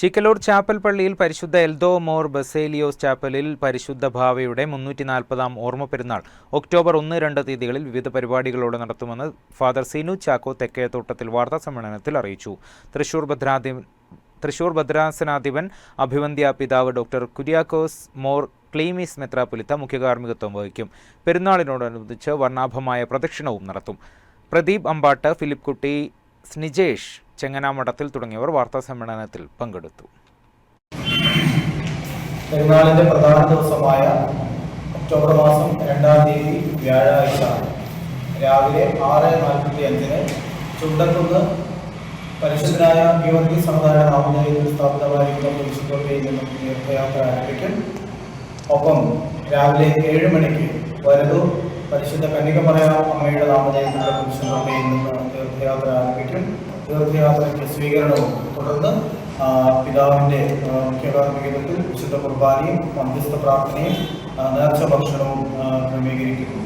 ചിക്കലൂർ chapel പള്ളിയിൽ പരിശുദ്ധ Eldho more Baselios ചാപ്പലിൽ പരിശുദ്ധ ഭാവയുടെ മുന്നൂറ്റി നാൽപ്പതാം ഓർമ്മ പെരുന്നാൾ ഒക്ടോബർ ഒന്ന് രണ്ട് തീയതികളിൽ വിവിധ പരിപാടികളോടെ നടത്തുമെന്ന് ഫാദർ സിനു ചാക്കോ തെക്കേത്തോട്ടത്തിൽ വാർത്താ സമ്മേളനത്തിൽ അറിയിച്ചു. തൃശൂർ ഭദ്രാധി തൃശൂർ ഭദ്രാസനാധിപൻ അഭിവന്ധ്യ പിതാവ് ഡോക്ടർ കുര്യാക്കോസ് മോർ ക്ലീമിസ് മെത്രാപുലിത്ത മുഖ്യകാർമ്മികത്വം വഹിക്കും. പെരുന്നാളിനോടനുബന്ധിച്ച് വർണാഭമായ പ്രദക്ഷിണവും നടത്തും. പ്രദീപ് അമ്പാട്ട് ഫിലിപ്പ് കുട്ടി സ്നിജേഷ് ചെങ്ങനാമഠത്തിൽ തുടങ്ങിയവർ വാർത്താ സമ്മേളനത്തിൽ പങ്കെടുത്തു. പെരുന്നാളിന്റെ പ്രധാന ദിവസമായ ഒക്ടോബർ മാസം രണ്ടാം തീയതി വ്യാഴാഴ്ച രാവിലെ ആറ് നാൽപ്പത്തി അഞ്ചിന് ചുണ്ടക്കുന്ന് പരിശുദ്ധനായ യുവതി സമുദായ നാമധേയത്തിൽ സ്ഥാപിതമായിരിക്കുന്ന വിശുദ്ധയിൽ നിന്നും തീർത്ഥയാത്ര ആരംഭിക്കും. ഒപ്പം രാവിലെ ഏഴ് മണിക്ക് വരതു പരിശുദ്ധ കന്യകമറയ അമ്മയുടെ നാമധേയത്തിലുള്ള കുരിശുകോട്ടയിൽ നിന്ന് തീർത്ഥയാത്ര ആരംഭിക്കും. തീർത്ഥയാത്രയ്ക്ക് സ്വീകരണവും തുടർന്ന് പിതാവിന്റെ മുഖ്യകാർമ്മികത്വത്തിൽ വിശുദ്ധ കുർബാനയും മധ്യസ്ഥ പ്രാർത്ഥനയും നേർച്ച ഭക്ഷണവും ക്രമീകരിക്കുന്നു.